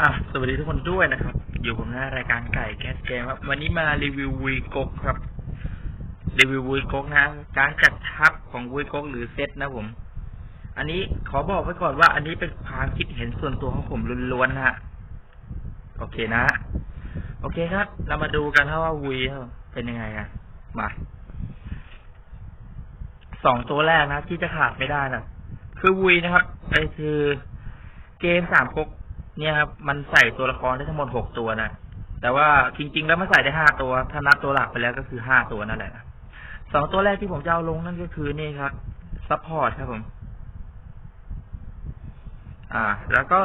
อะสวัสดีทุกคนด้วยนะครับ อยู่ผมหน้ารายการไก่แคสเกมครับ วันนี้มารีวิววีกกครับ รีวิววีกกนะ การจัดทัพของวีกกหรือเซตนะผม อันนี้ขอบอกไว้ก่อนว่า อันนี้เป็นความคิดเห็นส่วนตัวของผมล้วนๆนะฮะ โอเคนะ โอเคครับ เรามาดูกันครับว่าวีเป็นยังไงกันมาสองตัวแรกนะที่จะขาดไม่ได้นะคือวีนะครับไอคือเกมสามก๊ก เนี่ยครับมันใส่ตัวละครได้ทั้งหมดหกตัวนะแต่ว่าจริง ๆ แล้วมันใส่ได้ห้าตัว ถ้านับตัวหลักไปแล้วก็คือห้าตัวนั่นแหละสองตัวแรกที่ผมจะเอาลงนั่นก็คือนี่ครับซัพพอร์ตครับผม อ่า แล้วก็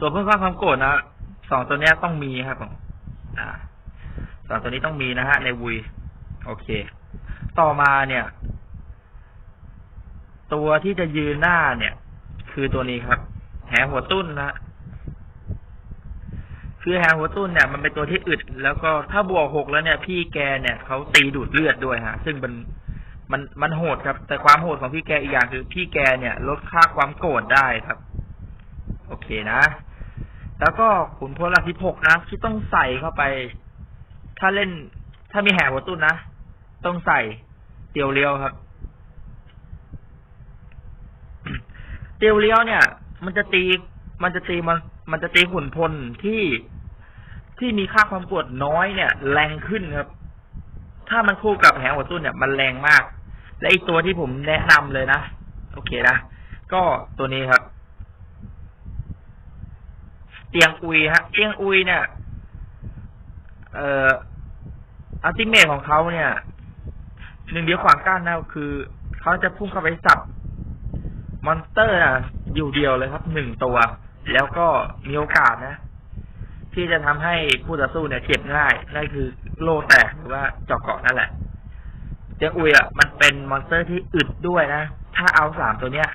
ตัวเพิ่มความโกรธนะสองตัวนี้ต้องมีครับผมอ่าสองตัวนี้ต้องมีนะฮะในวีโอเค ต่อมาเนี่ย ตัวที่จะยืนหน้าเนี่ย คือตัวนี้ครับ แหหัวตุ้นนะคือแหหัวตุ้นเนี่ย มันเป็นตัวที่อึด แล้วก็ถ้าบวกหกแล้วเนี่ย พี่แกเนี่ยเขาตีดูดเลือดด้วยฮะ ซึ่งมันมันมันโหดครับ แต่ความโหดของพี่แกอีกอย่างคือ พี่แกเนี่ย ลดค่าความโกรธได้ครับ โอเคนะ แล้วก็ขุนพลหลักที่หกนะที่ต้องใส่เข้าไป ถ้าเล่น ถ้ามีแหหัวตุ้นนะต้องใส่เตียวเลี้ยวครับ เตียวเลี้ยวเนี่ย มันจะตี มันจะตีมันมันจะตีขุนพลที่ที่มีค่าความกดน้อยเนี่ย แรงขึ้นครับ ถ้ามันคู่กับแหงหัวตุ้นเนี่ย มันแรงมาก และอีกตัวที่ผมแนะนำเลยนะ โอเคนะ ก็ตัวนี้ครับ เตียงอุยฮะ เตียงอุยเนี่ย เอ่ออัลติเมทของเขาเนี่ย หนึ่งเดียวขวางกั้นนะคือเขาจะพุ่งเข้าไปสับ มอนสเตอร์อะอยู่เดียวเลยครับหนึ่งตัว แล้วก็มีโอกาสนะ ที่จะทำให้ผู้ต่อสู้เนี่ยเจ็บง่ายนั่นคือโลแตกหรือว่าเจาะเกาะนั่นแหละเจ้าอุยอะมันเป็นมอนสเตอร์ที่อึดด้วยนะ ถ้าเอาสามตัวเนี้ย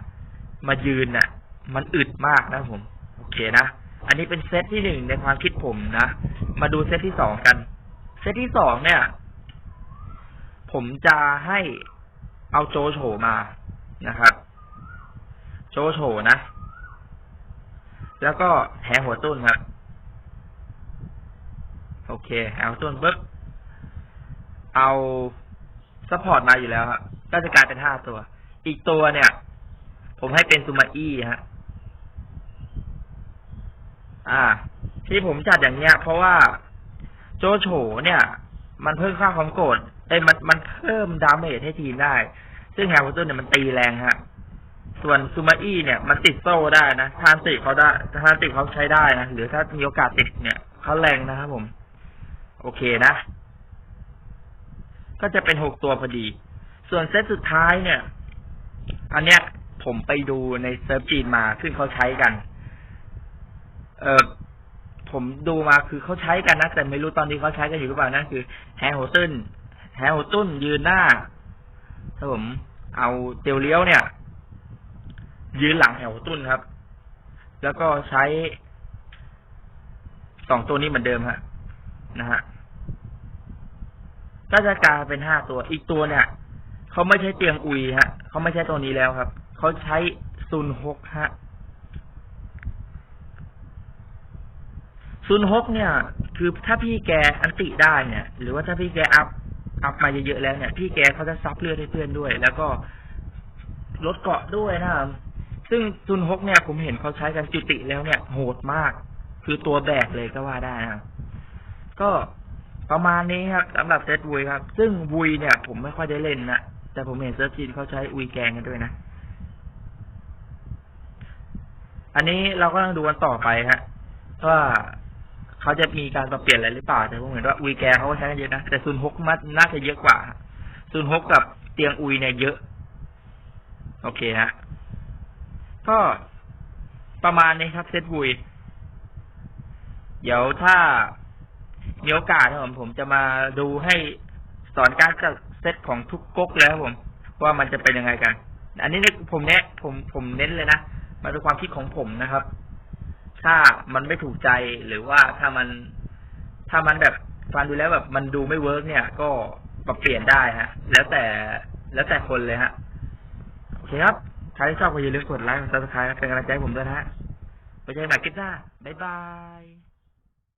มายืนน่ะ มันอึดมากนะผม โอเคนะ อันนี้เป็นเซตที่หนึ่งในความคิดผมนะ มาดูเซตที่สองกัน เซตที่สองเนี่ย ผมจะให้เอาโจโฉมานะครับ โจโฉนะ แล้วก็แหหัวตุ้นครับ โอเคแหหัวตุ้นปุ๊บ เอาซัพพอร์ตมาอยู่แล้วครับก็จะกลายเป็นห้าตัว อีกตัวเนี่ย ผมให้เป็นซูมาอี้ฮะ อ่า ที่ผมจัดอย่างเงี้ย เพราะว่าโจโฉเนี่ย มันเพิ่มค่าความโกรธเอ้ยมันมันเพิ่มดาเมจให้ทีมได้ ซึ่งแฮร์ริสตันเนี่ยมันตีแรงฮะ ส่วนซูมาอี้เนี่ย มันติดโซ่ได้นะทานติเขาได้ทานติเขาใช้ได้นะหรือถ้ามีโอกาสติดเนี่ยเขาแรงนะครับผม โอเคนะ ก็จะเป็นหกตัวพอดี ส่วนเซตสุดท้ายเนี่ย อันเนี้ยผมไปดูในเซิร์ฟจีนมาซึ่งเขาใช้กัน เออผมดูมาคือเขาใช้กันนะ แต่ไม่รู้ตอนนี้เขาใช้กันอยู่หรือเปล่านั่นคือแฮร์โฮตึนแฮร์โฮตุนยืนหน้าถ้าผม เอาเตียวเลี้ยวเนี่ย ยืนหลังแฮร์โฮตุนครับ แล้วก็ใช้สองตัวนี้เหมือนเดิมฮะนะฮะก็จะกลายเป็นห้าตัว อีกตัวเนี่ยเขาไม่ใช้เตียงอุยฮะเขาไม่ใช้ตัวนี้แล้วครับเขาใช้ซุนฮกฮะซุนฮกเนี่ย คือถ้าพี่แกอันติได้เนี่ย หรือว่าถ้าพี่แกอัพอัพมาเยอะๆแล้วเนี่ย พี่แกเขาจะซับเลือดให้เพื่อนด้วย แล้วก็ลดเกาะด้วยนะครับ ซึ่งซุนฮกเนี่ยผมเห็นเขาใช้กันจุติแล้วเนี่ย โหดมาก คือตัวแบกเลยก็ว่าได้นะก็ประมาณนี้ครับสำหรับเซตวุยครับ ซึ่งวุยเนี่ย ผมไม่ค่อยได้เล่นนะแต่ผมเห็นเซิร์ฟจีนเขาใช้อุยแกงกันด้วยนะ อันนี้เราก็ต้องดูกันต่อไปฮะว่าเขาจะมีการปรับเปลี่ยนอะไรหรือเปล่าแต่ผมเห็นว่าอุยแกเขาก็ใช้กันเยอะนะแต่ซุนฮกมันน่าจะเยอะกว่าซุนฮกกับเตียงอุยเนี่ยเยอะ โอเคฮะ ก็ประมาณนี้ครับเซตวุยเดี๋ยวถ้ามีโอกาสนะผมผมจะมาดูให้สอนการจัดเซตของทุกก๊กแล้วผม ว่ามันจะเป็นยังไงกัน อันนี้ผมเน้นผมผมเน้นเลยนะมันเป็นความคิดของผมนะครับ ถ้ามันไม่ถูกใจหรือว่าถ้ามัน ถ้ามันแบบฟังดูแล้วแบบมันดูไม่เวิร์กเนี่ย ก็ปรับเปลี่ยนได้ฮะ แล้วแต่แล้วแต่คนเลยฮะ โอเคครับ รที่ชอบก็อย่าลืมกดไลค์กดซับสไครต์เป็นกำลังใจให้ผมด้วยนะฮะไปเจอกันใหม่คลิปหน้าบ๊ายบาย